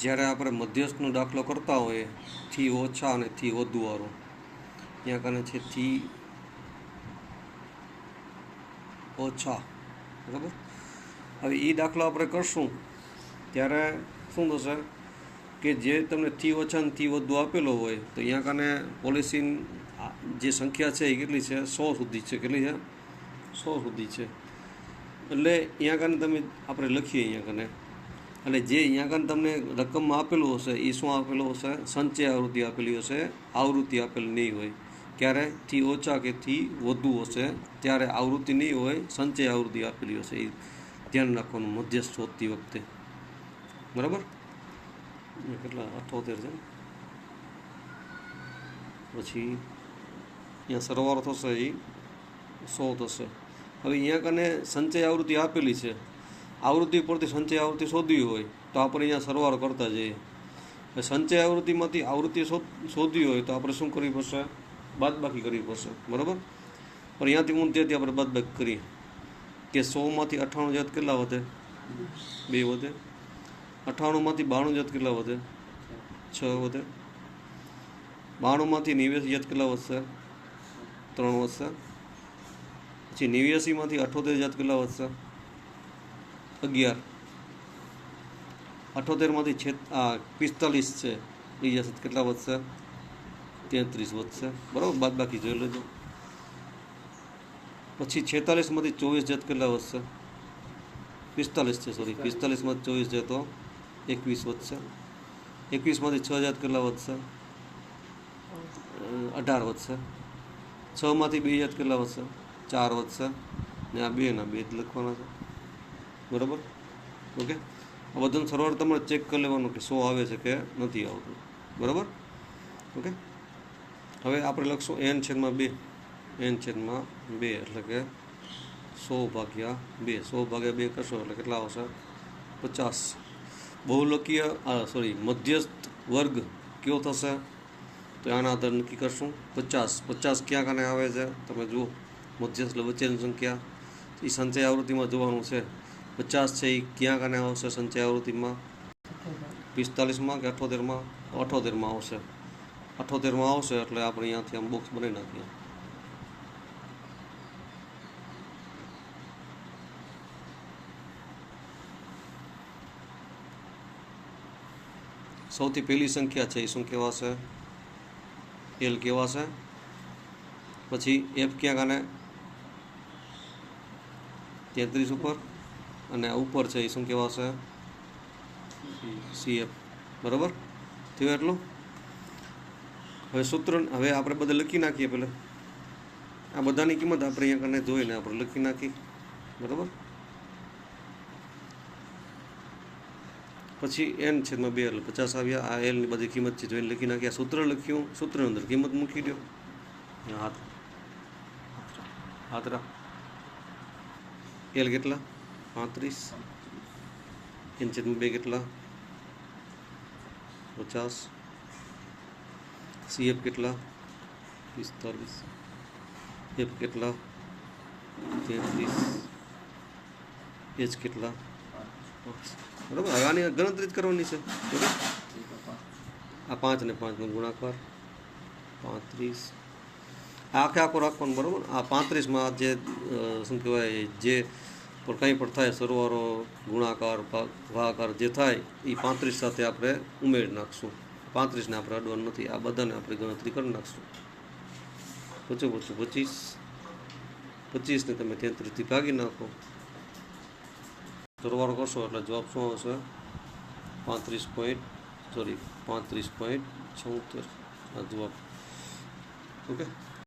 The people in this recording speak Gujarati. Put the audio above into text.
જ્યારે આપણે મધ્યસ્થનો દાખલો કરતા હોઈએ, થી ઓછા અને થી વધુ વાળો. ત્યાં કને છે, થી ઓછા. બરાબર? હવે એ દાખલો આપણે કરશું. ત્યારે શું થશે કે જે તમને થી ઓછા અને થી વધુ આપેલો હોય, તો અહીંયા કને પોલિસી જે સંખ્યા છે એ કેટલી છે? સો સુધી છે. કેટલી છે? સો સુધી છે. એટલે અહીંયા કને તમે આપણે લખીએ અહીંયા કને. એટલે જે અહીંયા કને તમને રકમમાં આપેલું હશે એ શું આપેલું હશે? સંચય આવૃત્તિ આપેલી હશે, આવૃત્તિ આપેલી નહીં હોય. ક્યારે થી ઓછા કે થી વધુ હશે? ત્યારે આવૃત્તિ નહીં હોય, સંચય આવૃત્તિ આપેલી હશે. એ ધ્યાન રાખવાનું મધ્યસ્થ શોધતી વખતે. બરાબર? કેટલા? અઠોતેર છે પછી અહીંયા સરવાળો થશે એ સો થશે. હવે અહીંયા કને સંચય આવૃત્તિ આપેલી છે. આવૃત્તિ પરથી સંચય આવૃત્તિ શોધવી હોય, તો આપણે અહીંયા સરવાળો કરતા જઈએ. સંચય આવૃત્તિમાંથી આવૃત્તિ શોધ, શોધવી હોય, તો આપણે શું કરવી પડશે? બાદબાકી કરવી પડશે. બરાબર? પણ અહીંયાથી હું ત્યાંથી આપણે બાદબાકી કરીએ. કે સોમાંથી અઠ્ઠાણું જાત કેટલા વધે? બે વધે. અઠ્ઠાણુંમાંથી બાણું જાત કેટલા વધે? છ વધે. બાણુંમાંથી નેવ્યાસી જાત કેટલા વધશે? ત્રણ વધશે. પછી નેવ્યાસીમાંથી અઠ્ઠોતેર જાત કેટલા વધશે? અગિયાર. અઠોતેરમાંથી છે પિસ્તાલીસ છે. બીજા જશે કેટલા વધશે? તેત્રીસ વધશે. બરાબર? બાદ બાકી જોઈ લેજો. પછી છેતાલીસમાંથી ચોવીસ જાત કેટલા વધશે? પિસ્તાલીસ છે સોરી પિસ્તાલીસમાંથી ચોવીસ છે એકવીસ વધશે. એકવીસમાંથી છ જાત કેટલા વધશે? અઢાર વધશે. છમાંથી બે જાત કેટલા વધશે? ચાર વધશે. ને આ બે ના બે જ લખવાના છે. બરાબર? ઓકે? આ બધાનો સરવાળો તમારે ચેક કરી લેવાનું કે સો આવે છે કે નથી આવતું. બરાબર? ઓકે? હવે આપણે લખશું એન છેદમાં બે. એન છેદમાં બે એટલે કે સો ભાગ્યા બે. સો ભાગ્યા બે કરશો એટલે કેટલા આવશે? પચાસ. બહુલકીય સોરી મધ્યસ્થ વર્ગ કયો થશે? તો આના આધાર નક્કી કરશું. પચાસ. પચાસ ક્યાં કાને આવે છે? તમે જુઓ. મધ્યસ્થ વચ્ચેની સંખ્યા. એ સંચય આવૃત્તિમાં જોવાનું છે. પચાસ છે એ ક્યાં કાને આવશે સંચય આવૃત્તિમાં? પિસ્તાલીસમાં કે અઠ્ઠોતેરમાં અઠોતેરમાં આવશે. અઠોતેરમાં આવશે એટલે આપણે અહીંયાથી આમ બોક્સ બનાવી નાખીએ. સૌથી પહેલી સંખ્યા છે એ શું કહેવાશે? એલ કહેવાશે. પછી એફ ક્યાં કાને તેત્રીસ ઉપર. અને ઉપર છે એ શું કહેવાશે સીએફ બરાબર? થયું એટલું? હવે સૂત્ર, હવે આપણે બધા લખી નાખીએ પહેલાં આ બધાની કિંમત આપણે અહીંયા કને જોઈને આપણે લખી નાખી. બરાબર? પછી એન છેદમાં બે એટલે પચાસ આવ્યા. આ એલની બધી કિંમત છે, જોઈને લખી નાખી. આ સૂત્ર લખ્યું. સૂત્રની અંદર કિંમત મૂકી દો હાથ. હાથરા. એલ કેટલા? પાંત્રીસ એન બે કેટલા? પચાસ. સીએફ કેટલા? પિસ્તાલીસ એફ કેટલા? તેત્રીસ. એચ કેટલા? બરાબર? હવે આની ગણતરી જ કરવાની છે. આ પાંચ ને પાંચનો ગુણાકાર. પાંત્રીસ. આખે આખો રાખવાનું, બરાબર? આ પાંત્રીસમાં જે શું કહેવાય, જે પણ કંઈ પણ થાય સરવાળો ગુણાકાર ભાગાકાર જે થાય એ પાંત્રીસ સાથે આપણે ઉમેરી નાખશું. પાંત્રીસને આપણે અડવાનું નથી, આ બધાને આપણે ગણતરી કરી નાખશું. પછી પૂછું પચીસ. પચીસને તમે તેત્રીસથી ભાગી નાખો. સરવાળો કરશો એટલે જવાબ શું આવશે? પાંત્રીસ પોઈન્ટ, સોરી, પાંત્રીસ પોઈન્ટ છોતેર. જવાબ. ઓકે?